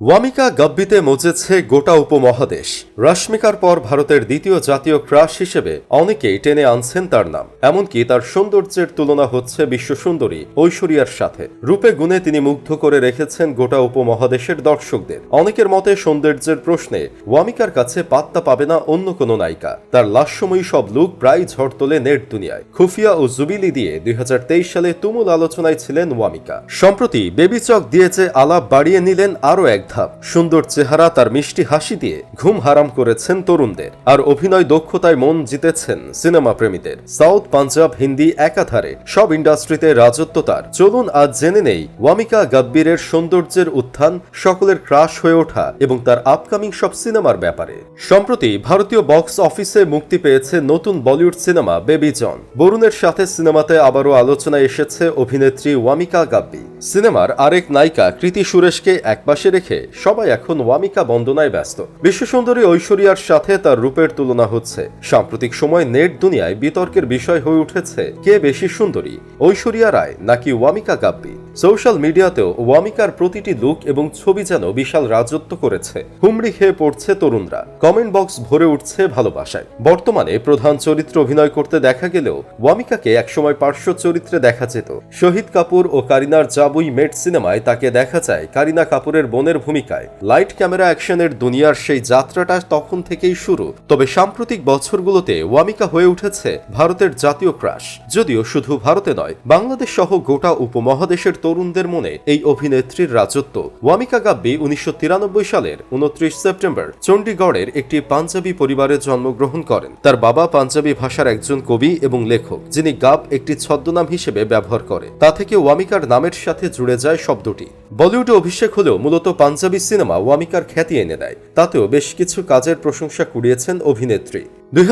ওয়ামিকা গাব্বিতে মজেছে গোটা উপমহাদেশ। রশ্মিকার পর ভারতের দ্বিতীয় জাতীয় ক্রাশ হিসেবে অনেকেই টেনে আনছেন তার নাম। এমনকি তার সৌন্দর্যের তুলনা হচ্ছে বিশ্ব সুন্দরী ঐশ্বরিয়ার সাথে। রূপে গুণে তিনি মুগ্ধ করে রেখেছেন গোটা উপমহাদেশের দর্শকদের। অনেকের মতে সৌন্দর্যের প্রশ্নে ওয়ামিকার কাছে পাত্তা পাবে না অন্য কোনো নায়িকা। তার লাস্যময়ী সব লুক প্রায় ঝড় তোলে নেট দুনিয়ায়। খুফিয়া ও জুবিলি দিয়ে দুই হাজার তেইশ সালে তুমুল আলোচনায় ছিলেন ওয়ামিকা। সম্প্রতি বেবি চক দিয়ে যে আলাপ বাড়িয়ে নিলেন আরও এক ধাপ। সুন্দর চেহারা তার মিষ্টি হাসি দিয়ে ঘুম হারাম করেছেন তরুণদের। আর অভিনয় দক্ষতায় মন জিতেছেন সিনেমা প্রেমীদের। সাউথ পাঞ্জাব হিন্দি একাধারে সব ইন্ডাস্ট্রিতে রাজত্ব তার। চলুন আজ জেনে নেই ওয়ামিকা গাব্বিরের সৌন্দর্যের উত্থান, সকলের ক্রাশ হয়ে ওঠা এবং তার আপকামিং সব সিনেমার ব্যাপারে। সম্প্রতি ভারতীয় বক্স অফিসে মুক্তি পেয়েছে নতুন বলিউড সিনেমা বেবি জন। বরুণের সাথে সিনেমাতে আবারও আলোচনায় এসেছে অভিনেত্রী ওয়ামিকা গাব্বি সিনেমার আরেক নায়িকা কৃতি সুরেশকে একপাশে রেখে সবাই এখন ওয়ামিকা বন্দনায় ব্যস্ত। বিশ্বসুন্দরী ঐশ্বরিয়ার সাথে তার রূপের তুলনা হচ্ছে। সাম্প্রতিক সময় নেট দুনিয়ায় বিতর্কের বিষয় হয়ে উঠেছে কে বেশি সুন্দরী, ঐশ্বরিয়া রায় নাকি ওয়ামিকা গাব্বি সোশ্যাল মিডিয়াতেও ওয়ামিকার প্রতিটি লুক এবং ছবি যেন বিশাল রাজত্ব করেছে। হুমড়ি খেয়ে পড়ছে তরুণরা। কমেন্ট বক্স ভরে উঠছে ভালোবাসায়। বর্তমানে প্রধান চরিত্র অভিনয় করতে দেখা গেলেও ওয়ামিকাকে একসময় পার্শ্ব চরিত্রে দেখা যেত। শহীদ কাপুর ও কারিনার জাবুই মেট সিনেমায় তাকে দেখা যায় কারিনা কাপুরের বোনের ভূমিকায়। লাইট ক্যামেরা অ্যাকশনের দুনিয়ার সেই যাত্রাটা তখন থেকেই শুরু। তবে সাম্প্রতিক বছরগুলোতে ওয়ামিকা হয়ে উঠেছে ভারতের জাতীয় ক্রাশ। যদিও শুধু ভারতে নয়, বাংলাদেশ সহ গোটা উপমহাদেশের তরুণদের মনে এই অভিনেত্রীর রাজত্ব। ওয়ামিকা গাব্বি উনিশশো তিরানব্বই সালের উনত্রিশ সেপ্টেম্বর চণ্ডীগড়ের একটি পাঞ্জাবি পরিবারে জন্মগ্রহণ করেন। তার বাবা পাঞ্জাবি ভাষার একজন কবি এবং লেখক, যিনি গাব একটি ছদ্মনাম হিসেবে ব্যবহার করে। তা থেকে ওয়ামিকার নামের সাথে জুড়ে যায় শব্দটি। বলিউডে অভিষেক হলেও মূলত পাঞ্জাবি সিনেমা ওয়ামিকার খ্যাতি এনে দেয়। তাতেও বেশ কিছু কাজের প্রশংসা কুড়িয়েছেন অভিনেত্রী। দুই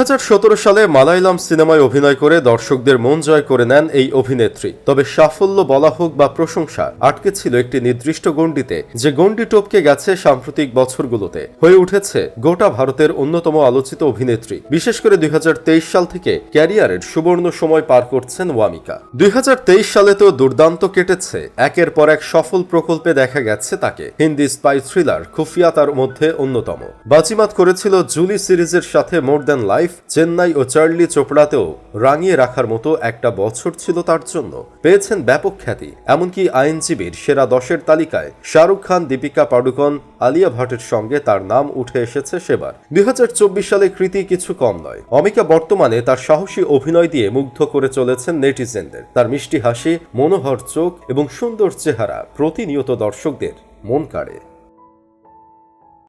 সালে মালায়ালাম সিনেমায় অভিনয় করে দর্শকদের মন জয় করে নেন এই অভিনেত্রী। তবে সাফল্য বলা হোক বা প্রশংসা, আটকে ছিল একটি নির্দিষ্ট গণ্ডিতে, যে গণ্ডি টপকে গেছে সাম্প্রতিক বছরগুলোতে। হয়ে উঠেছে গোটা ভারতের অন্যতম আলোচিত অভিনেত্রী। বিশেষ করে দুই হাজার তেইশ সাল থেকে ক্যারিয়ারের সুবর্ণ সময় পার করছেন ওয়ামিকা। দুই হাজার তেইশ সালে তো দুর্দান্ত কেটেছে, একের পর এক সফল প্রকল্পে দেখা গেছে তাকে। হিন্দি স্পাই থ্রিলার খুফিয়া তার মধ্যে অন্যতম। বাজিমাত করেছিল জুলি সিরিজের সাথে মোর দ্যান লাইফ, চেন্নাই ও চার্লি চোপড়াতেও রাঙিয়ে রাখার মতো একটা বছর ছিল তার জন্য। পেয়েছেন ব্যাপক খ্যাতি, এমনকি আইনজীবীর সেরা দশের তালিকায় শাহরুখ খান, দীপিকা পাডুকন, আলিয়া ভাটের সঙ্গে তার নাম উঠে এসেছে সেবার। দুই হাজার চব্বিশ সালে কৃতি কিছু কম নয়। অমিকা বর্তমানে তার সাহসী অভিনয় দিয়ে মুগ্ধ করে চলেছেন নেটিজেনদের। তার মিষ্টি হাসি, মনোহর চোখ এবং সুন্দর চেহারা প্রতিনিয়ত দর্শকদের মন কাড়ে।